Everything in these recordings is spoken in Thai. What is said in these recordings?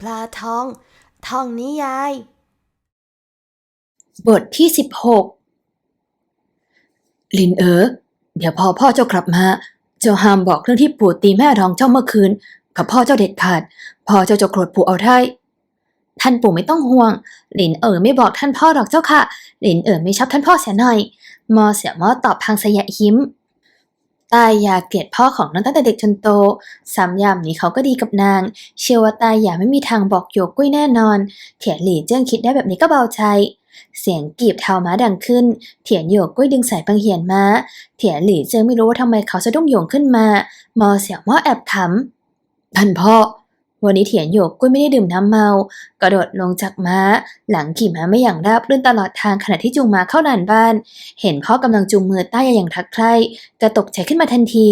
ปลาทอง ทองนิยาย บทที่สิบหกลินเอ๋อเดี๋ยวพอพ่อเจ้ากลับมา เจ้าห้ามบอกเรื่องที่ปู่ตีแม่รองเจ้าเมื่อคืน กับพ่อเจ้าเด็ดขาด พ่อเจ้าจะโกรธปู่เอาได้ ท่านปู่ไม่ต้องห่วง หลินเอ๋อไม่บอกท่านพ่อหรอกเจ้าค่ะ หลินเอ๋อไม่ชอบท่านพ่อเสียหน่อย มอเสียมอตอบพางสยะยิ้ม ตายอยาเกลียดพ่อของนางตั้งแต่เด็กจนโต สามยามนี้เขาก็ดีกับนาง เชื่อว่าตายอยาไม่มีทางบอกโยกกุ้ยแน่นอน เถียนหลี่เจิ้งคิดได้แบบนี้ก็เบาใจ เสียงกีบเท้าม้าดังขึ้น เถียนโยกกุ้ยดึงสายบังเหียนม้า เถียนหลี่เจิ้งไม่รู้ว่าทำไมเขาสะดุ้งโยงขึ้นมา มอเสียงมอแอบถามท่านพ่อ วันนี้เถียนโยกกุ้ยไม่ได้ดื่มน้ำเมา กระโดดลงจากม้า หลังขี่ม้าไม่อย่างราบรื่นตลอดทางขณะที่จูงม้าเข้าลานบ้าน เห็นพ่อกำลังจูงมือต้ายอย่างทักใคร่กระตกใจขึ้นมาทันที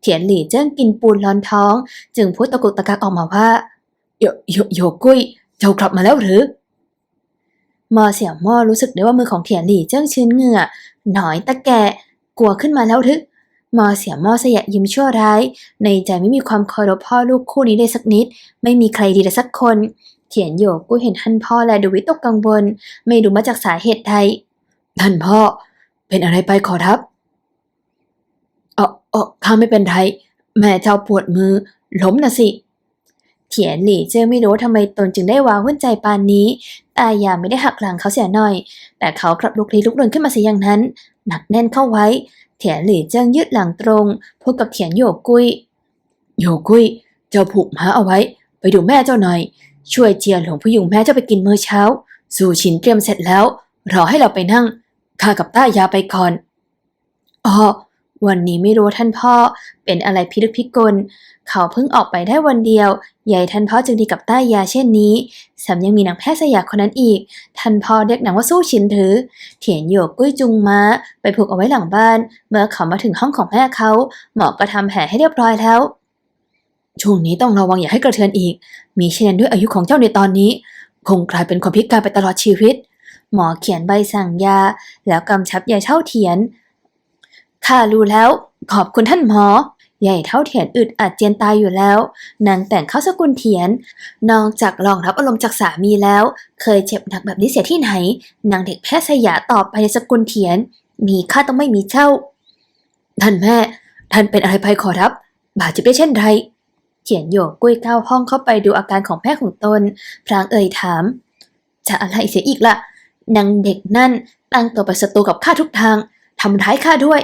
เถียนหลี่เจิ้งกินปูนร้อนท้อง จึงพูดตะกุกตะกักออกมาว่าโยโยโยกุ้ยเจ้ากลับมาแล้วหรือมอเสี่ยวมอรู้สึกได้ว่ามือของเถียนหลี่เจิ้งชื้นเหงื่อหน่อยตะแกะกลัวขึ้นมาแล้วหรือ มอเสียม่อสยะยิ้มชั่วร้าย ในใจไม่มีความเคารพพ่อลูกคู่นี้เลยสักนิด ไม่มีใครดีเลยสักคน เถียนโยกกู้เห็นท่านพ่อและดูวิตกกังวล ไม่รู้มาจากสาเหตุใด ท่านพ่อ เป็นอะไรไปขอรับเออเออข้าไม่เป็นไร แม่เจ้าปวดมือ ล้มนะสิ เถียนหลี่เจ้าไม่รู้ทำไมตนจึงได้ว้าหุ้นใจปานนี้ ตายาไม่ได้หักหลังเขาเสียหน่อย แต่เขากลับลุกลี้ลุกลนขึ้นมาเสียอย่างนั้น หนักแน่นเข้าไว้ เถียนหลี่เจิ้งยืดหลังตรงพูดกับเถียนโยกุยโยกุย เจ้าผูกม้าเอาไว้ ไปดูแม่เจ้าหน่อย ช่วยเจียหลวงพยุงแม่เจ้าไปกินมื้อเช้า สู่ชินเตรียมเสร็จแล้ว รอให้เราไปนั่งข้ากับต้ายาไปก่อนอ๋อ วันนี้ไม่รู้ท่านพ่อเป็นอะไรพิลึกพิกล เขาเพิ่งออกไปได้วันเดียว ใหญ่ท่านพ่อจึงดีกับต้ายาเช่นนี้แถมยังมีนางแพทย์สยาคนนั้นอีก ท่านพ่อเรียกนางว่าสู้ชินหรือ เถียนโยกกุ้ยจุงม้า ไปผูกเอาไว้หลังบ้าน เมื่อเขามาถึงห้องของแม่เขา หมอก็ทำแผลให้เรียบร้อยแล้ว ช่วงนี้ต้องระวังอย่าให้กระเทือนอีก มีเช่นด้วยอายุของเจ้าในตอนนี้ คงกลายเป็นคนพิการไปตลอดชีวิต หมอเขียนใบสั่งยา แล้วกำชับยายเท่าเทียน ข้ารู้แล้ว ขอบคุณท่านหมอ ใหญ่เท่าเทียนอึดอัดเจียนตายอยู่แล้ว นางแต่งเข้าสกุลเทียน นอกจากรองรับอารมณ์จากสามีแล้ว เคยเจ็บหนักแบบนี้เสียที่ไหน นางเด็กแพทย์สยาตอบไปในสกุลเทียน มีค่าต้องไม่มีเจ้า ท่านแม่ ท่านเป็นอะไรไปขอรับ บาดเจ็บได้เช่นไรเขียนโยกกุ้ยก้าวห้องเข้าไปดูอาการของแม่ของตน พลางเอ่ยถาม จะอะไรเสียอีกล่ะนางเด็กนั่นตั้งตัวเป็นศัตรูกับข้าทุกทางทำร้ายข้าด้วย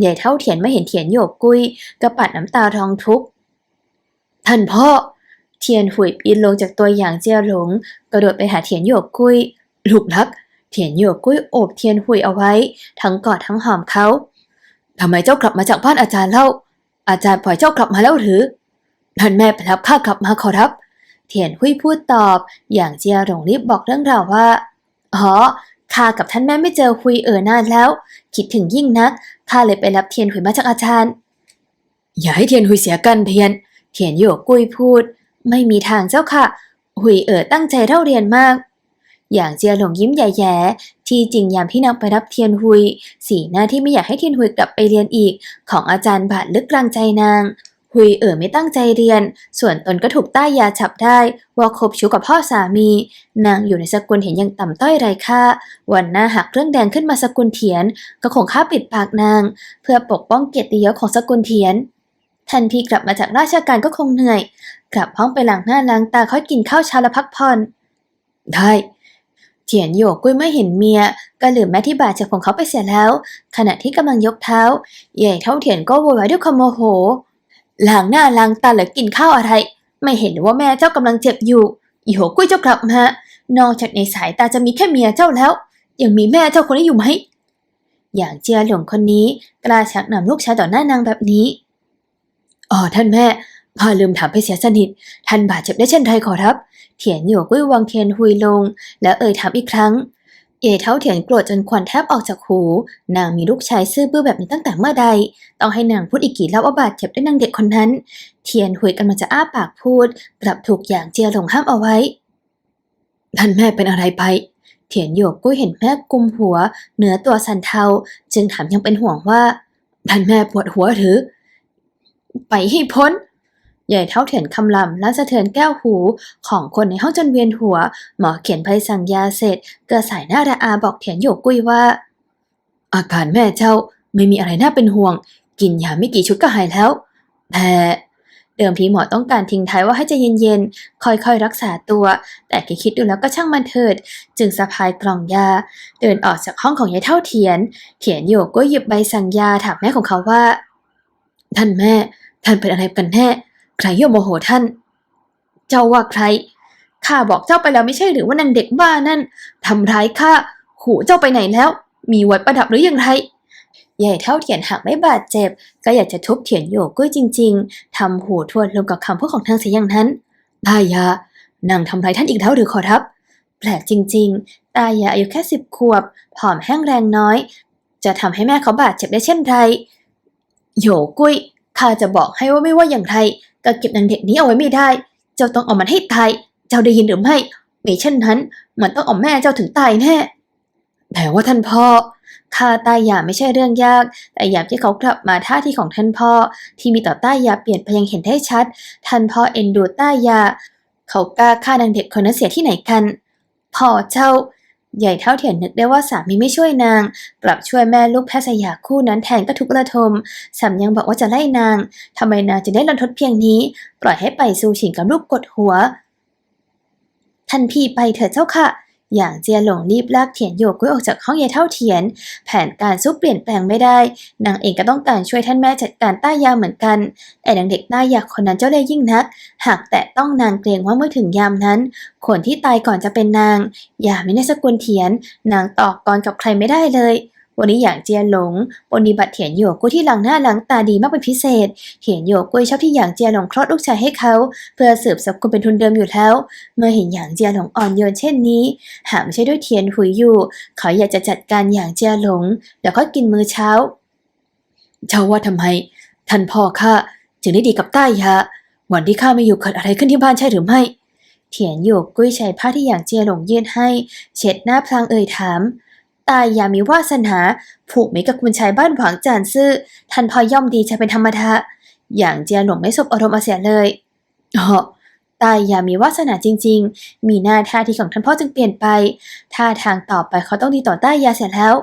ใหญ่เท่าเถียนไม่เห็นเถียนโยกกุยก็ปัดน้ำตาทองทุกท่านพ่อ เทียนหุยปีนลงจากตัวอย่างเจียหลง กระโดดไปหาเทียนโยกกุยลูกรักเทียนโยกกุยโอบเทียนหุยเอาไว้ ทั้งกอดทั้งหอมเขาทำไมเจ้ากลับมาจากบ้านอาจารย์เล่า อาจารย์ปล่อยเจ้ากลับมาแล้วหรือท่านแม่ไปรับข้ากลับมาขอรับ เทียนหุยพูดตอบ อย่างเจียหลงรีบบอกเรื่องราวว่าอ๋อ ข้ากับท่านแม่ไม่เจอคุยเอ๋อนานแล้ว คิดถึงยิ่งนักข้าเลยไปรับเทียนหุยมาจากอาจารย์ อย่าให้เทียนหุยเสียกันเทียน เทียนโยกกุยพูด ไม่มีทางเจ้าค่ะ หุยเอ๋อตั้งใจเท่าเรียนมาก อย่างเจียหลงยิ้มแย่ๆที่จริงยามที่นางไปรับเทียนหุย สีหน้าที่ไม่อยากให้เทียนหุยกลับไปเรียนอีก ของอาจารย์บาดลึกกลางใจนาง หุยเอ๋อไม่ตั้งใจเรียน ส่วนตนก็ถูกต้ายาฉับได้ ว่าคบชู้กับพ่อสามี นางอยู่ในสกุลเห็นยังต่ำต้อยไร้ค่า วันหน้าหากเรื่องแดงขึ้นมาสกุลเถียน ก็คงฆ่าปิดปากนาง เพื่อปกป้องเกียรติยศของสกุลเถียน ทันทีกลับมาจากราชการก็คงเหนื่อย กลับห้องไปล้างหน้าล้างตาค่อยกินข้าวเช้าและพักผ่อน ได้เถียนโยกกุ้ยไม่เห็นเมีย ก็ลืมแม่ที่บาดเจ็บของเขาไปเสียแล้ว ขณะที่กำลังยกเท้า ใหญ่เท่าเถียนก็โวยวายด้วยความโมโห ล้างหน้าล้างตาหรือกินข้าวอะไร ไม่เห็นหรือว่าแม่เจ้ากำลังเจ็บอยู่โยกกุ้ยเจ้ากลับมา นอกจากในสายตาจะมีแค่เมียเจ้าแล้ว ยังมีแม่เจ้าคนนี้อยู่ไหม อย่างเจียหลงคนนี้กล้าชักนำลูกชายต่อหน้านางแบบนี้ อ๋อท่านแม่พ่อลืมถามไปเสียสนิท ท่านบาดเจ็บได้เช่นไรขอรับ เถียนหยวกกุ้ยวางเทียนหุยลง แล้วเอ่ยถามอีกครั้ง เอ๋เท้าเถียนโกรธจนควันแทบออกจากหู นางมีลูกชายซื่อบื้อแบบนี้ตั้งแต่เมื่อใด ต้องให้นางพูดอีกกี่รอบว่าบาดเจ็บด้วยนางเด็กคนนั้น เทียนหุยกำลังจะอ้าปากพูด กลับถูกอย่างเจียหลงห้ามเอาไว้ ท่านแม่เป็นอะไรไปเถียนหยกกุ้ยเห็นแม่กุมหัว เหนือตัวสันเทา จึงถามยังเป็นห่วงว่า ท่านแม่ปวดหัวหรือ ไปให้พ้น ใหญ่เท่าเถียนคำลำและสะเทือนแก้วหูของคนในห้องจนเวียนหัว หมอเขียนใบสั่งยาเสร็จ เก็สายหน้าระอาบอกเถียนหยกกุ้ยว่า อาการแม่เจ้าไม่มีอะไรน่าเป็นห่วง กินยาไม่กี่ชุดก็หายแล้ว แต่เดิมทีหมอต้องการทิ้งท้ายว่าให้ใจเย็นๆ ค่อยๆ รักษาตัว แต่แกคิดดูแล้วก็ช่างมันเถิด จึงสะพายกล่องยา เดินออกจากห้องของยายเท่าเทียนเถียนโยกก็หยิบใบสั่งยาถามแม่ของเขาว่า ท่านแม่ ท่านเป็นอะไรกันแน่ ใครโยมโมโหท่าน เจ้าว่าใคร ข้าบอกเจ้าไปแล้วไม่ใช่หรือว่านางเด็กบ้านั่นทำร้ายข้า หูเจ้าไปไหนแล้ว มีไว้ประดับหรืออย่างไรใหญ่เท่าเถียนหากไม่บาดเจ็บ ก็อยากจะทุบเถียนโยกกุ้ยจริง ๆ ทำหูทวนลงกับคำพูดของทางเสียอย่างนั้น ตายานางทำร้ายท่านอีกแล้วหรือขอรับ แปลกจริง ๆ ตายาอายุแค่สิบขวบ ผอมแห้งแรงน้อย จะทำให้แม่เขาบาดเจ็บได้เช่นไรโยกุ้ยข้าจะบอกให้ว่าไม่ว่าอย่างไร ก็เก็บนางเด็กนี้เอาไว้ไม่ได้ เจ้าต้องเอามันให้ตาย เจ้าได้ยินหรือไม่มิเช่นนั้นมันต้องเอาแม่เจ้าถึงตายแน่ แต่ว่าท่านพ่อข้าตายาไม่ใช่เรื่องยาก แต่ยามที่เขากลับมาท่าทีของท่านพ่อ ที่มีต่อต้ายาเปลี่ยนไปยังเห็นได้ชัด ท่านพ่อเอ็นดูต้ายา เขากล้าฆ่านางเด็กคนนั้นเสียที่ไหนกัน พ่อเจ้า ใหญ่เท่าเถียนนึกได้ว่าสามีไม่ช่วยนางกลับช่วยแม่ลูกแพทย์สยาคู่นั้นแทนก็ทุกระทมสามยังบอกว่าจะไล่นางทำไมนางจะได้รันทดเพียงนี้ ปล่อยให้ไปสู่ฉิงกับลูกกดหัว ท่านพี่ไปเถิดเจ้าค่ะ อย่างเจียหลงรีบลากเถียนโยกกุ้ยออกจากห้องยายเท่าเถียน แผนการซุบเปลี่ยนแปลงไม่ได้ นางเองก็ต้องการช่วยท่านแม่จัดการต้ายาเหมือนกัน แต่นางเด็กต้ายาคนนั้นเจ้าเล่ยิ่งนัก หากแต่ต้องนางเกรงว่าเมื่อถึงยามนั้น คนที่ตายก่อนจะเป็นนาง อย่าไม่ในสกุลเถียน นางตอกกรกับใครไม่ได้เลย วันนี้อย่างเจียหลงปฏิบัติเถียนโยกกุ้ยที่หลังหน้าหลังตาดีมากเป็นพิเศษ เถียนโยกกุ้ยชอบที่อย่างเจียหลงคลอดลูกชายให้เขา เพื่อสืบสกุลเป็นทุนเดิมอยู่แล้ว เมื่อเห็นอย่างเจียหลงอ่อนโยนเช่นนี้ หากไม่ใช่ด้วยเทียนหุยอยู่ เขาอยากจะจัดการอย่างเจียหลง แล้วก็กินมื้อเช้าเจ้าว่าทำไมท่านพ่อข้าจึงได้ดีกับใต้ายาวันที่ข้าไม่อยู่เกิดอะไรขึ้นที่บ้านใช่หรือไม่ เถียนโยกกุ้ยใช้ผ้าที่อย่างเจียหลงยื่นให้ เช็ดหน้าพลางเอ่ยถาม ตายามีวาสนา ผูกมิกับคุณชายบ้านหวังจานซื่อท่านพ่อย่อมดีใจเป็นธรรมดาอย่างเจียหลงไม่สบอารมณ์เสียเลยอ๋อตายามีวาสนาจริง ๆ มีหน้าท่าทีของท่านพ่อจึงเปลี่ยนไป ท่าทางต่อไปเขาต้องดีต่อต้ายาเสร็จแล้ว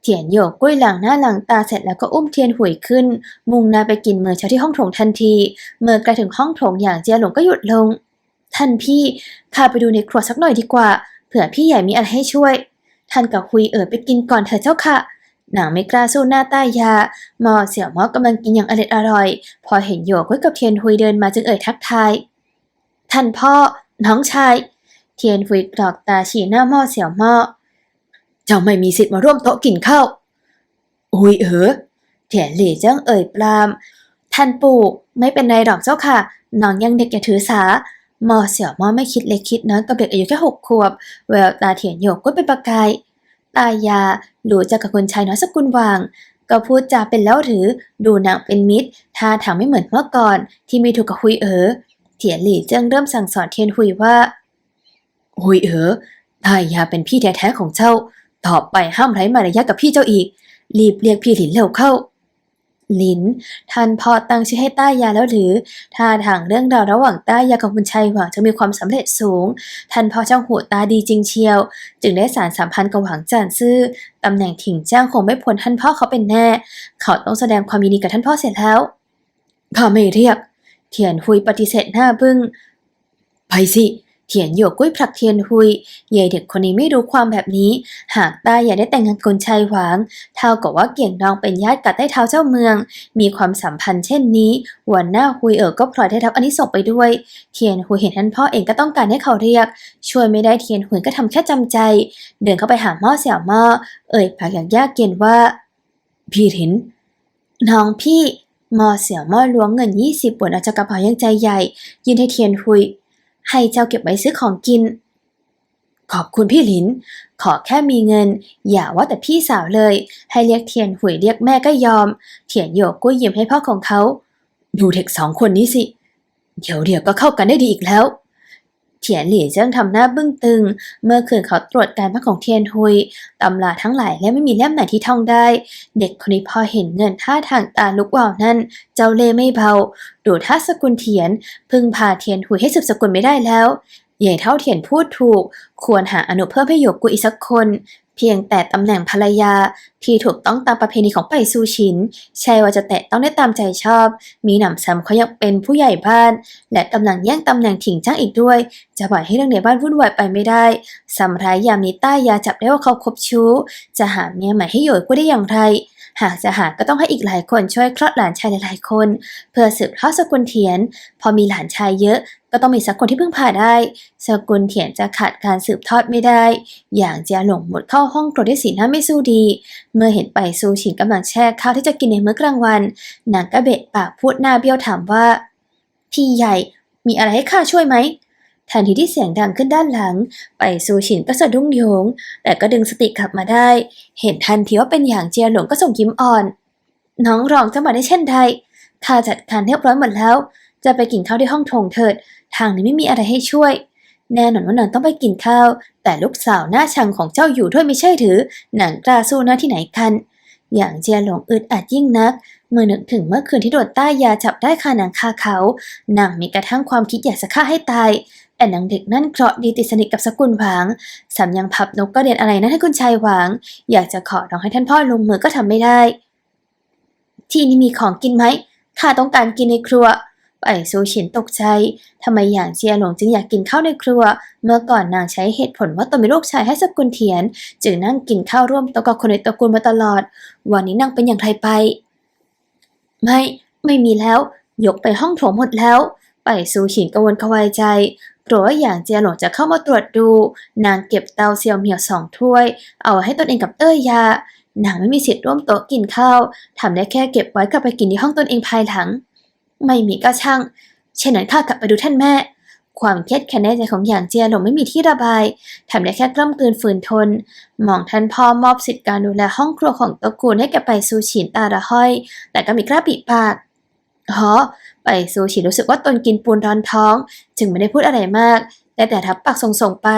เทียนโยกกุ้ยหลังหน้าหลังตาเสร็จแล้วก็อุ้มเทียนหุยขึ้น มุ่งหน้าไปกินมือเช้าที่ห้องโถงทันที เมื่อใกล้ถึงห้องโถงอย่างเจียหลงก็หยุดลง ท่านพี่ข้าไปดูในครัวสักหน่อยดีกว่า เผื่อพี่ใหญ่มีอะไรให้ช่วย ท่านกับคุยเอ๋อไปกินก่อนเถอะเจ้าค่ะ หนังไม่กล้าสู้หน้าต้ายาหมอเสี่ยวมอกำลังกินอย่างอร่อยอร่อย พอเห็นโยกกุ้ยกับเทียนหุยเดินมาจึงเอ่ยทักทาย ท่านพ่อ น้องชาย เทียนหุยกรอกตาฉีหน้าหมอเสี่ยวมอเจ้าไม่มีสิทธิ์มาร่วมโต๊ะกินข้าว อุ้ยเออเถียนหลี่เจิ้งเอ่ยปราม ท่านปู่ไม่เป็นไรหรอกเจ้าค่ะ น้องยังเด็กอย่าถือสา มอเสี่ยวมอไม่คิดเล็กคิดน้อยกับเด็กอายุแค่หกขวบ แววตาเถียนโยกก็เป็นประกาย ตายารู้จักกับคนชายน้อยสกุลวาง ก็พูดจาเป็นแล้วหรือดูนางเป็นมิตรท่าทางไม่เหมือนเมื่อก่อน ที่มีถูกกับฮุยเอ๋อเถียนหลี่เจิ้งเริ่มสั่งสอนเทียนฮุยว่าฮุยเอ๋อตายาเป็นพี่แท้ๆของเจ้า ต่อไปห้ามไร้มารยาทกับพี่เจ้าอีก รีบเรียกพี่หลินเร็วเข้า หลินท่านพอตั้งชื่อให้ต้ายาแล้วหรือท่าทางเรื่องราวระหว่างต้ายากับคุณชัยหวังจะมีความสำเร็จสูง ท่านพ่อช่างหัวตาดีจริงเชียว จึงได้สารสัมพันธ์กับหวังจานซื่อตำแหน่งถิ่งจ้างคงไม่พ้นท่านพ่อเขาเป็นแน่ เขาต้องแสดงความยินดีกับท่านพ่อเสร็จแล้วข้าไม่เรียก เทียนหุยปฏิเสธหน้าบึ้งไปสิ เทียนหยกกุ้ยผลักเทียนหุย เยายเด็กคนนี้ไม่รู้ความแบบนี้ หากต้าอยากได้แต่งงานกับคนชัยหวาง เท่ากับว่าเกี่ยงนองเป็นญาติกับใต้เท้าเจ้าเมือง มีความสัมพันธ์เช่นนี้ วันหน้าหุยเอ๋อก็พลอยได้รับอันนี้ส่งไปด้วย เทียนหุยเห็นท่านพ่อเองก็ต้องการให้เขาเรียก ช่วยไม่ได้เทียนหุยก็ทำแค่จำใจ เดินเข้าไปหาหม้อเสี่ยวหม้อ เอ่ยปากอย่างยากเย็นว่า พี่ถิน น้องพี่หมอเสี่ยวหม้อล้วงเงินยี่สิบบนออกจากกระเป๋ายังใจใหญ่ ยืนให้เทียนหุย ให้เจ้าเก็บไว้ซื้อของกิน ขอบคุณพี่หลิน ขอแค่มีเงิน อย่าว่าแต่พี่สาวเลย ให้เรียกเทียนหุยเรียกแม่ก็ยอม เทียนโยกกุ้ยยิ้มให้พ่อของเขา ดูเด็กสองคนนี้สิ เดี๋ยวเดี๋ยวก็เข้ากันได้ดีอีกแล้ว เทียนหลี่เจิ้งทำหน้าบึ้งตึง เมื่อคืนเขาตรวจการบ้านของเทียนหุยตำราทั้งหลายและไม่มีเล่มไหนที่ท่องได้ เด็กคนนี้พอเห็นเงินท่าทางตาลุกวาวนั่น เจ้าเล่ไม่เบาดูท่าสกุลเทียน พึ่งพาเทียนหุยให้สืบสกุลไม่ได้แล้วใหญ่เท่าเทียนพูดถูก ควรหาอนุเพิ่มให้หยกกุอีกสักคน เพียงแต่ตำแหน่งภรรยาที่ถูกต้องตามประเพณีของไปซูชิน ใช่ว่าจะแตะต้องได้ตามใจชอบ มีหนำซ้ำเขายังเป็นผู้ใหญ่บ้าน และกำลังแย่งตำแหน่งถิงจ้างอีกด้วย จะปล่อยให้เรื่องในบ้านวุ่นวายไปไม่ได้สำร้ายยามนี้ต้ายาจับได้ว่าเขาคบชู้ จะหาเมียใหม่ให้โยยกุยได้อย่างไร หากจะหาก็ต้องให้อีกหลายคนช่วยคลอดหลานชายหลายคน เพื่อสืบทอดสกุลเทียน พอมีหลานชายเยอะ ก็ต้องมีสักคนที่พึ่งพาได้ สกุลเถียนจะขาดการสืบทอดไม่ได้ อย่างเจียหลงหมดเข้าห้องโกรดด้วยสีหน้าไม่สู้ดี เมื่อเห็นไปซูชินกำลังแช่ข้าวที่จะกินในมื้อกลางวัน นางก็เบะปากพูดหน้าเบี้ยวถามว่า พี่ใหญ่มีอะไรให้ข้าช่วยไหมทันทีที่เสียงดังขึ้นด้านหลัง ไปซูชินก็สะดุ้งโยง แต่ก็ดึงสติกลับมาได้ เห็นทันทีว่าเป็นอย่างเจียหลงก็ส่งยิ้มอ่อน น้องรองจะมาได้เช่นใดข้าจัดการเรียบร้อยหมดแล้ว จะไปกินข้าวที่ห้องโถงเถิด ทางนี้ไม่มีอะไรให้ช่วย แน่นอนว่านางต้องไปกินข้าว แต่ลูกสาวหน้าชังของเจ้าอยู่ด้วยไม่ใช่หรือ หนังกล้าสู้หน้าที่ไหนกัน อย่างเจียหลงอึดอัดยิ่งนัก เมื่อนึกถึงเมื่อคืนที่โดนต้ยาจับได้คาหนังคาเขานางมีกระทั่งความคิดอยากจะฆ่าให้ตายแต่นางเด็กนั่นเคราะห์ดีติดสนิทกับสกุลหวางสำยังพับนกก็เรียนอะไรนะให้คุณชายหวาง อยากจะขอร้องให้ท่านพ่อลงมือก็ทำไม่ได้ ที่นี่มีของกินไหมข้าต้องการกินในครัว ไปซูชินตกใจทำไมอย่างเจียหลงจึงอยากกินข้าวในครัว เมื่อก่อนนางใช้เหตุผลว่าตนเป็นลูกชายให้สกุลเทียน จึงนั่งกินข้าวร่วมโต๊ะกับคนในตระกูลมาตลอด วันนี้นางเป็นอย่างไรไป ไม่ ไม่มีแล้ว ยกไปห้องโถงหมดแล้ว ไปซูชินกังวลกวายใจกลัวว่าอย่างเจียหลงจะเข้ามาตรวจดู นางเก็บเตาเซียวเหมียวสองถ้วย เอาให้ตนเองกับเอ้ยยานางไม่มีสิทธิ์ร่วมโต๊ะกินข้าวทำได้แค่เก็บไว้กลับไปกินที่ห้องตนเองภายหลัง ไม่มีก็ช่าง เช่นนั้นข้ากลับไปดูท่านแม่ ความเครียดแค้นในใจของหยางเจียหลงไม่มีที่ระบายทำได้แค่กล้ำกลืนฝืนทน มองท่านพ่อมอบสิทธิการดูแลห้องครัวของตระกูลให้แกไปซูชินตาละห้อย แต่ก็มีกล้าปิปากฮะไปซูชินรู้สึกว่าตนกินปูนร้อนท้อง จึงไม่ได้พูดอะไรมาก แต่แต่ทับปากส่งๆไป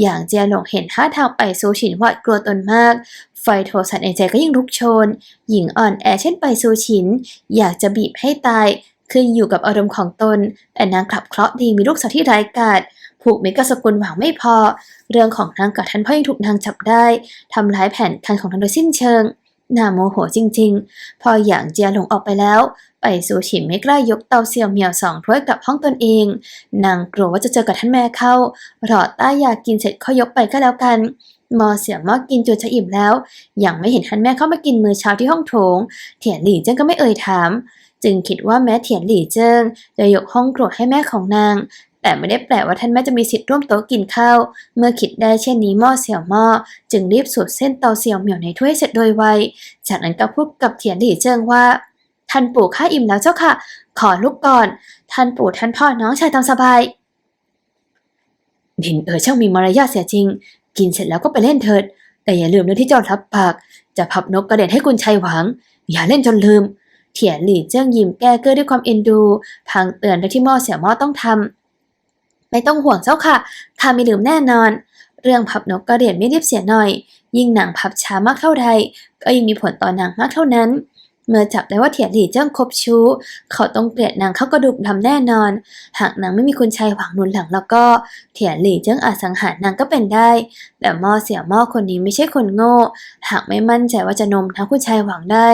อย่างเจียหลงเห็นท่าทางไปซูชินหวาดกลัวตนมาก ไฟโทสะในใจก็ยิ่งลุกโชน หญิงอ่อนแอเช่นไปซูชิน อยากจะบีบให้ตายขึ้นอยู่กับอารมณ์ของตน แต่นางกลับเคราะห์ดีมีลูกสาวที่ร้ายกาจผูกมิตรกับสกุลหวังไม่พอ เรื่องของนางกับท่านพ่อยังถูกนางจับได้ทำร้ายแผนการของนางโดยสิ้นเชิง น่าโมโหจริงๆ พออย่างเจียหลงออกไปแล้ว ไปซูชิไม่กล้ายกเตาเสี่ยวเหมียวสองถ้วยกลับห้องตนเอง นางกลัวว่าจะเจอกับท่านแม่เข้า รอต้ายากินเสร็จค่อยยกไปก็แล้วกันมอเสี่ยวมอกินจนจะอิ่มแล้ว ยังไม่เห็นท่านแม่เข้ามากินมื้อเช้าที่ห้องโถง เถียนหลี่เจิ้งก็ไม่เอ่ยถาม จึงคิดว่าแม้เถียนหลี่เจิ้งจะยกห้องโกรธให้แม่ของนาง แต่ไม่ได้แปลว่าท่านแม่จะมีสิทธิ์ร่วมโต๊ะกินข้าว เมื่อคิดได้เช่นนี้หม้อเสี่ยวหม้อจึงรีบสูดเส้นเตาเสี่ยวเหมียวในถ้วยเสร็จโดยไว จากนั้นก็พูดกับเถียนหลี่เจิงว่า ท่านปู่ข้าอิ่มแล้วเจ้าค่ะ ขอลุกก่อน ท่านปู่ท่านพ่อน้องชายตามสบายดินเออช่างมีมารยาทเสียจริง กินเสร็จแล้วก็ไปเล่นเถิด แต่อย่าลืมเรื่องที่เจ้ารับปาก จะพับนกกระเด็นให้คุณชัยหวัง อย่าเล่นจนลืม เถียนหลี่เจิ้งยิ้มแก้เกื้อด้วยความเอ็นดู พังเตือนด้วยที่หม้อเสี่ยวหม้อต้องทำ ไม่ต้องห่วงเจ้าค่ะข้าไม่ลืมแน่นอน เรื่องพับนกกระเด็นไม่รีบเสียหน่อย ยิ่งหนังพับช้ามากเท่าใด ก็ยิ่งมีผลต่อหนังมากเท่านั้น เมื่อจับได้ว่าเถียหลี่เจิ้งคบชู้ เขาต้องเกลียดนางเข้ากระดูกดำแน่นอน หากนางไม่มีคุณชายหวังหนุนหลังแล้วก็ เถียหลี่เจิ้งอาจสังหารนางก็เป็นได้ แต่หม้อเสี่ยวหม้อคนนี้ไม่ใช่คนโง่ หากไม่มั่นใจว่าจะนมทั้งคุณชายหวังได้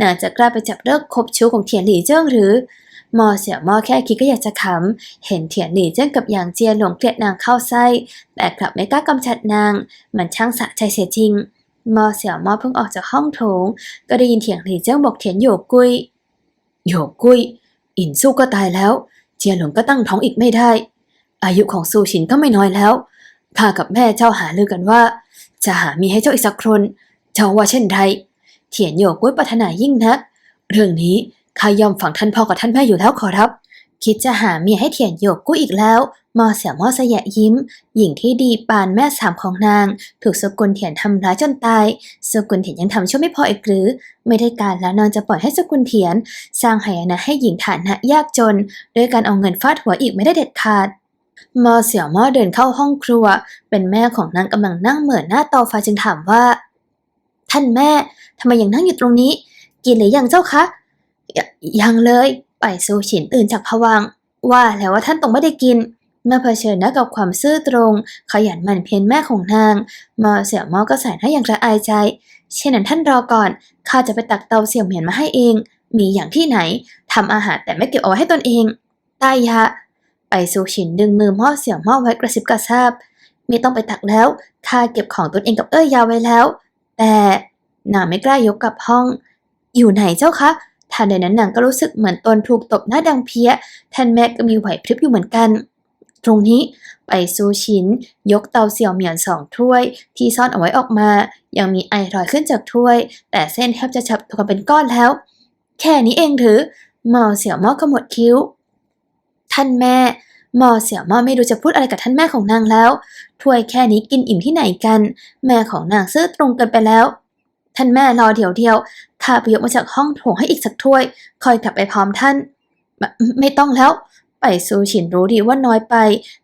นางจะกล้าไปจับเลิกคบชู้ของเถียหลี่เจิ้งหรือ มอเสี่ยวมอแค่คิดก็อยากจะขำ เห็นเถียนหลี่เจิ้งกับหยางเจียหลงเกลียดนางเข้าไส้ แต่กลับไม่กล้ากำจัดนาง มันช่างสะใจเสียจริง มอเสี่ยวมอเพิ่งออกจากห้องโถง ก็ได้ยินเถียงหลี่เจิ้งบอกเถียนโยกกุยโยกกุย อินสู้ก็ตายแล้ว เจียหลงก็ตั้งท้องอีกไม่ได้ อายุของซูชินก็ไม่น้อยแล้วข้ากับแม่เจ้าหาลือกันว่า จะหามีให้เจ้าอีกสักคน เจ้าว่าเช่นไรเถียนโยกกุ้ยปรารถนายิ่งนัก เรื่องนี้ ข้ายอมฝังท่านพ่อกับท่านแม่อยู่แล้วขอรับ คิดจะหาเมียให้เถียนโยกกุ้อีกแล้วมอเสี่ยวมอสยะยิ้ม หญิงที่ดีปานแม่สามของนาง ถูกสกุลเถียนทำร้ายจนตาย สกุลเถียนยังทำชั่วไม่พออีกหรือ ไม่ได้การแล้วนางจะปล่อยให้สกุลเถียน สร้างหายนะให้หญิงฐานะยากจน ด้วยการเอาเงินฟาดหัวอีกไม่ได้เด็ดขาดมอเสี่ยวม่อเดินเข้าห้องครัว เป็นแม่ของนางกำลังนั่งเหมือนหน้าเตาไฟจึงถามว่า ท่านแม่ทำไมยังนั่งอยู่ตรงนี้ กินหรือยังเจ้าคะ ยังเลยไปซูฉินตื่นจากผวัง ว่าแล้วว่าท่านต้องไม่ได้กินเมื่อเผชิญหน้ากับความซื่อตรง ขยันหมั่นเพียรแม่ของนางมอเสี่ยวมอก็ใส่หน้าอย่างระอายใจ เช่นนั้นท่านรอก่อนข้าจะไปตักเตาเสี่ยวเหมียนมาให้เอง มีอย่างที่ไหนทำอาหารแต่ไม่เก็บเอาไว้ให้ตนเองใต้ยะ ไปซูฉินดึงมือมอเสี่ยวมอไว้กระซิบกระซาบไม่ต้องไปตักแล้วข้าเก็บของตนเองกับเอ้ยยาวไว้แล้ว แต่นางไม่กล้ายกกลับห้อง อยู่ไหนเจ้าคะ ทันใดนั้นนางก็รู้สึกเหมือนตนถูกตบหน้าดังเพี้ย ท่านแม่ก็มีไหวพริบอยู่เหมือนกัน ตรงนี้ไปซูชินยกเตาเสี่ยวเหมียนสองถ้วย ที่ซ่อนเอาไว้ออกมา ยังมีไอรอยขึ้นจากถ้วย แต่เส้นแทบจะฉับตัวเป็นก้อนแล้ว แค่นี้เองหรือมอเสี่ยวมอขมวดคิ้ว ท่านแม่มอเสี่ยวมอไม่รู้จะพูดอะไรกับท่านแม่ของนางแล้ว ถ้วยแค่นี้กินอิ่มที่ไหนกัน แม่ของนางซื่อตรงกินไปแล้ว ท่านแม่รอเดี๋ยวเดียว ข้าไปยกมาจากห้องโถงให้อีกสักถ้วย คอยกลับไปพร้อมท่านไมไม่ต้องแล้ว ไปซูฉินรู้ดีว่าน้อยไป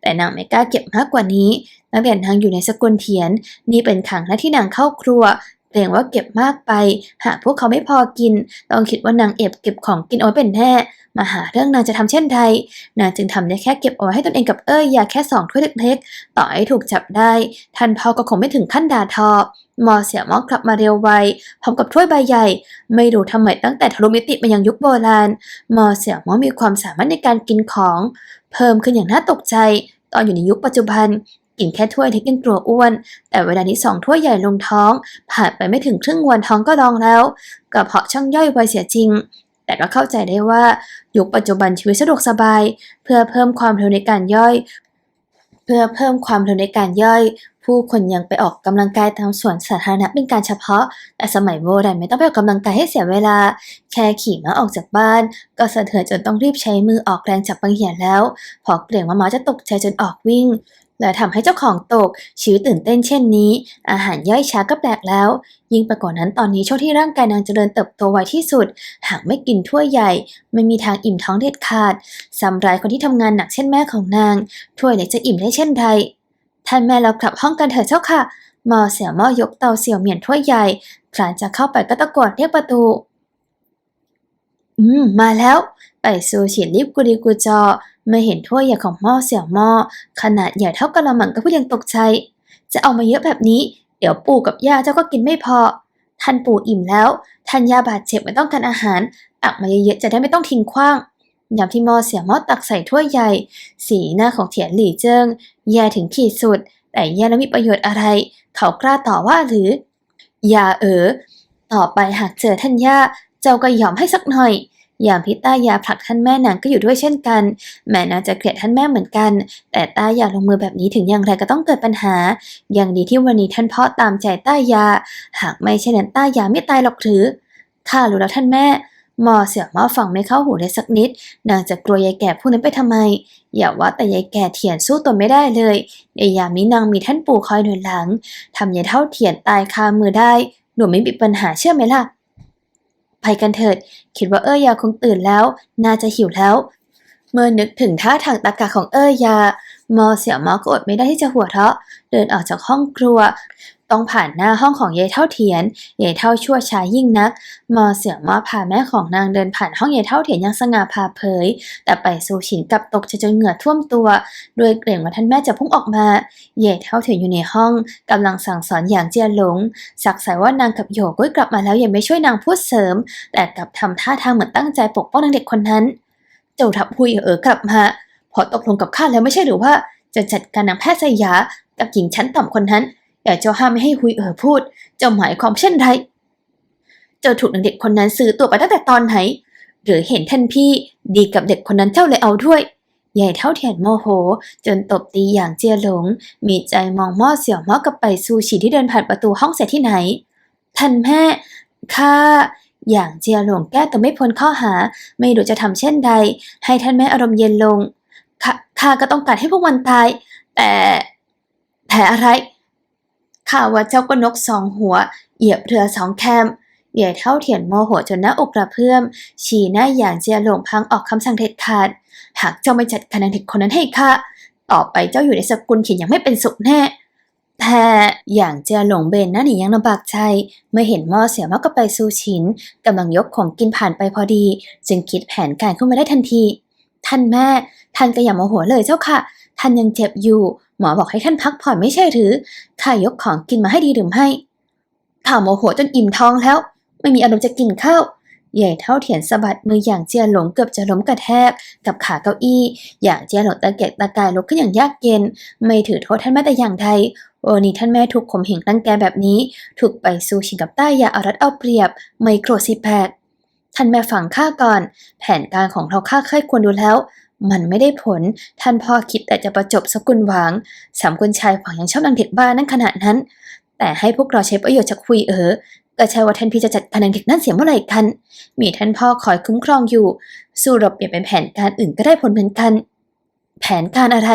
แต่นางไม่กล้าเก็บมากกว่านี้ตั้งแต่นางอยู่ในสกุลเทียน นี่เป็นขังแรกที่นางเข้าครัวเกรงว่าเก็บมากไป หากพวกเขาไม่พอกิน ต้องคิดว่านางเอบเก็บของกินเอาไว้เป็นแน่ มาหาเรื่องนางจะทำเช่นใดนางจึงทำได้แค่เก็บเอาไว้ให้ตนเองกับเอ้ยยาแค่สองถ้วยเล็กๆต่อให้ถูกจับได้ ท่านพ่อก็คงไม่ถึงขั้นด่าทอมอเสียมอกลับมาเร็วไวพร้อมกับถ้วยใบใหญ่ ไม่รู้ทำไมตั้งแต่ทะลุมิติมายังยุคโบราณ มอเสียมอมีความสามารถในการกินของ เพิ่มขึ้นอย่างน่าตกใจ ตอนอยู่ในยุคปัจจุบัน กินแค่ถ้วยเล็กยังกลัวอ้วน แต่เวลานี้สองถ้วยใหญ่ลงท้อง ผ่านไปไม่ถึงครึ่งวันท้องก็รองแล้วกระเพาะช่างย่อยไวเสียจริง แต่ก็เข้าใจได้ว่ายุคปัจจุบันชีวิตสะดวกสบาย เพื่อเพิ่มความเร็วในการย่อย เพื่อเพิ่มความเร็วในการย่อย ผู้คนยังไปออกกำลังกายตามสวนสาธารณะเป็นการเฉพาะ แต่สมัยโบราณไม่ต้องไปออกกำลังกายให้เสียเวลา แค่ขี่ม้าออกจากบ้าน ก็สะเทือนจนต้องรีบใช้มือออกแรงจับบางเหียนแล้ว พอเกรงว่าม้าจะตกใจจนออกวิ่ง และทำให้เจ้าของตกชีวิตตื่นเต้นเช่นนี้ อาหารย่อยช้าก็แปลกแล้ว ยิ่งไปกว่านั้นตอนนี้ช่วงที่ร่างกายนางเจริญเติบโตไวที่สุด หากไม่กินถ้วยใหญ่ ไม่มีทางอิ่มท้องเด็ดขาดซ้ำร้ายคนที่ทำงานหนักเช่นแม่ของนาง ถ้วยเล็กจะอิ่มได้เช่นใดท่านแม่เรากลับห้องกันเถอะเจ้าค่ะมอเสี่ยวมอยกเตาเสี่ยวเหมียนถ้วยใหญ่พลานจะเข้าไปก็ตะโกนเรียกประตู อืม มาแล้วไปซูฉินรีบกุดีกุจอเมื่อเห็นถ้วยใหญ่ของหม้อเสี่ยวหม้อขนาดใหญ่เท่ากะละมังก็พูดยังตกใจ จะเอามาเยอะแบบนี้ เดี๋ยวปู่กับย่าเจ้าก็กินไม่พอ ท่านปู่อิ่มแล้วท่านย่าบาดเจ็บไม่ต้องการอาหารตักมาเยอะๆจะได้ไม่ต้องทิ้งขว้างยามที่หม้อเสี่ยวหม้อตักใส่ถ้วยใหญ่ สีหน้าของเถียนหลี่เจิ้งแย่ถึงขีดสุด แต่แย่แล้วมีประโยชน์อะไร เขากล้าต่อว่าหรือ อย่าเออต่อไปหากเจอท่านย่า เจ้าก็ยอมให้สักหน่อย ยามที่ต้ายาผลักท่านแม่นางก็อยู่ด้วยเช่นกัน แม่นางจะเกลียดท่านแม่เหมือนกัน แต่ต้ายาลงมือแบบนี้ถึงอย่างไรก็ต้องเกิดปัญหา อย่างดีที่วันนี้ท่านพ่อตามใจต้ายา หากไม่เช่นนั้นต้ายาไม่ตายหรอกหรือข้ารู้แล้วท่านแม่มอเสี่ยวหมอฟังไม่เข้าหูเลยสักนิด นางจะกลัวยายแก่ผู้นั้นไปทำไม อย่าว่าแต่ยายแก่เถียนสู้ตนไม่ได้เลย ในยามนี้นางมีท่านปู่คอยหนุนหลัง ทำยายเท่าเถียนตายคามือได้ หนูไม่มีปัญหาเชื่อไหมล่ะ ไปกันเถิด คิดว่าเอ้ยยาคงตื่นแล้ว น่าจะหิวแล้ว เมื่อนึกถึงท่าทางตากาของเอ้ยยา มอเสี่ยวมอก็อดไม่ได้ที่จะหัวเราะ เดินออกจากห้องครัว ต้องผ่านหน้าห้องของยายเท่าเถียนยายเท่าชั่วช้ายิ่งนักมอเสี่ยวมอพาแม่ของนางเดินผ่านห้องยายเท่าเถียนอย่างสง่าผ่าเผย แต่ไปสู่ฉินกับตกใจจนเหงื่อท่วมตัวโดยเกรงว่าท่านแม่จะพุ่งออกมาเย่เท่าเถียนอยู่ในห้องกำลังสั่งสอนอย่างเจียหลง สักใส่ว่านางกับโยกุ้ยกลับมาแล้วยังไม่ช่วยนางพูดเสริม แต่กลับทำท่าทางเหมือนตั้งใจปกป้องนางเด็กคนนั้น เจ้าทับหุยเอ๋อกลับมาพอตกลงกับข้าแล้วไม่ใช่หรือว่าจะจัดการนางแพทย์สยากับหญิงชั้นต่ำคนนั้น แต่เจ้าห้ามไม่ให้หุยเอ๋อพูด เจ้าหมายความเช่นไรเจ้าถูกเด็กคนนั้นซื้อตัวไปตั้งแต่ตอนไหน หรือเห็นท่านพี่ดีกับเด็กคนนั้นเจ้าเลยเอาด้วยใหญ่เท่าเทียนโมโห จนตบตีอย่างเจียหลง มีใจมองหม้อเสี่ยวหม้อกับไปซูชิที่เดินผ่านประตูห้องเสียที่ไหน ท่านแม่ข้าอย่างเจียหลงแก้ตัวไม่พ้นข้อหา ไม่รู้จะทำเช่นใด ให้ท่านแม่อารมณ์เย็นลงข้าข้าก็ต้องการให้พวกมันตาย แต่แต่อะไร ข่าวว่าเจ้าก็นกสองหัว เหยียบเรือสองแคมเหย่เท่าเถียนโมโหจนหน้าอกกระเพื่อมฉีหน้าอย่างเจียหลงพังออกคำสั่งเด็ดขาด หากเจ้าไม่จัดการนางเด็กคนนั้นให้ข้าต่อไปเจ้าอยู่ในสกุลเขียนยังไม่เป็นสุขแน่แต่อย่างเจียหลงเบนหน้าหนียังลำบากใจเมื่อเห็นหม้อเสียมากกับไปซูชินกำลังยกของกินผ่านไปพอดี จึงคิดแผนการขึ้นมาได้ทันที ท่านแม่ ท่านก็อย่าโมโหเลยเจ้าค่ะ ท่านยังเจ็บอยู่ หมอบอกให้ท่านพักผ่อนไม่ใช่หรือข้ายกของกินมาให้ดีหรือไม่ข้าโมโหจนอิ่มท้องแล้ว ไม่มีอารมณ์จะกินข้าวใหญ่เท่าเถียนสะบัดมืออย่างเจียหลงเกือบจะล้มกระแทกกับขาเก้าอี้ อย่างเจียหลงตะเกียกตะกายลุกขึ้นอย่างยากเย็น ไม่ถือโทษท่านแม่แต่อย่างใดโอนี่ท่านแม่ถูกข่มเหงรังแกแบบนี้ ถูกไปซูชิงกับใต้ยาเอารัดเอาเปรียบ ไม่โกรธสิแปดท่านแม่ฝังข้าก่อน แผนการของเราข้าเคยควรดูแล้ว มันไม่ได้ผล ท่านพ่อคิดแต่จะประจบสกุลหวาง สามกุลชายหวังยังชอบนางเด็กบ้านนั่นขนาดนั้น แต่ให้พวกเราใช้ประโยชน์จากคุยเออก็ใช่ว่าท่านพี่จะจัดการนางเด็กนั่นเสียเมื่อไหร่กัน มีท่านพ่อคอยคุ้มครองอยู่ สู้รบเปลี่ยนเป็นแผนการอื่นก็ได้ผลเหมือนกัน แผนการอะไร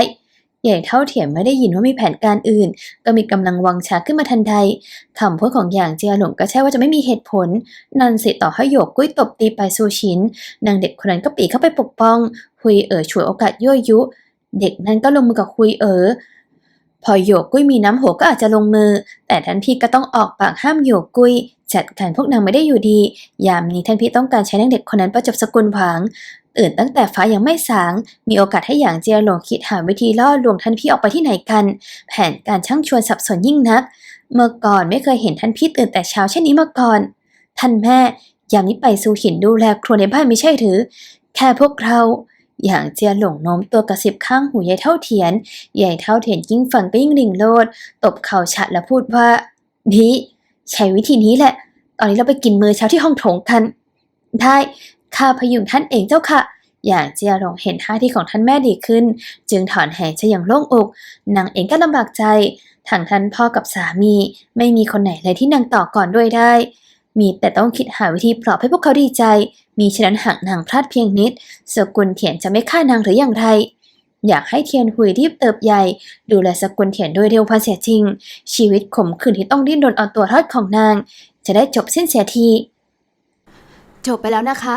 ใหญ่เท่าเถียมไม่ได้ยินว่ามีแผนการอื่น ก็มีกำลังวังชาขึ้นมาทันใดคำพูดของอย่างเจียหลงก็ใช่ว่าจะไม่มีเหตุผล นันสิต่อให้โยกกุ้ยตบตีไปซูชินนางเด็กคนนั้นก็ปีเข้าไปปกป้อง คุยเอ๋อฉวยโอกาสยั่วยุ เด็กนั้นก็ลงมือกับคุยเอ๋อพอโยกกุ้ยมีน้ำโหก็อาจจะลงมือ แต่ท่านพี่ก็ต้องออกปากห้ามโยกกุ้ย จัดการพวกนางไม่ได้อยู่ดี ยามนี้ท่านพี่ต้องการใช้นางเด็กคนนั้นประจบสกุลผาง ตื่นตั้งแต่ฟ้ายังไม่สาง มีโอกาสให้อย่างเจียหลงคิดหาวิธีล่อลวงท่านพี่ออกไปที่ไหนกัน แผนการช่างชวนสับสนยิ่งนัก เมื่อก่อนไม่เคยเห็นท่านพี่ตื่นแต่เช้าเช่นนี้มาก่อน ท่านแม่ยามนี้ไปสู่หินดูแลครัวในบ้านไม่ใช่หรือ แค่พวกเราอย่างเจียหลงโน้มตัวกระสิบข้างหูยายเท่าเทียนยายเท่าเทียนยิ่งฟังก็ยิ่งริงโลด ตบเข่าฉะและพูดว่า นี้ใช้วิธีนี้แหละ ตอนนี้เราไปกินมื้อเช้าที่ห้องโถงกัน ได้ ข้าพยุงท่านเองเจ้าค่ะ อย่างเจียหลงเห็นท่าที่ของท่านแม่ดีขึ้น จึงถอนหายใจอย่างโล่งอกนางเองก็ลำบากใจทางท่านพ่อกับสามี ไม่มีคนไหนเลยที่นางต่อก่อนด้วยได้ มีแต่ต้องคิดหาวิธีปลอบให้พวกเขาดีใจ มีฉะนั้นหากนางพลาดเพียงนิดสกุลเถียนจะไม่ฆ่านางหรืออย่างไรอยากให้เทียนหุยรีบเติบใหญ่ ดูแลสกุลเถียนโดยเร็วพันเสียจริง ชีวิตขมขื่นที่ต้องดิ้นรนเอาตัวรอดของนาง จะได้จบสิ้นเสียที จบไปแล้วนะคะ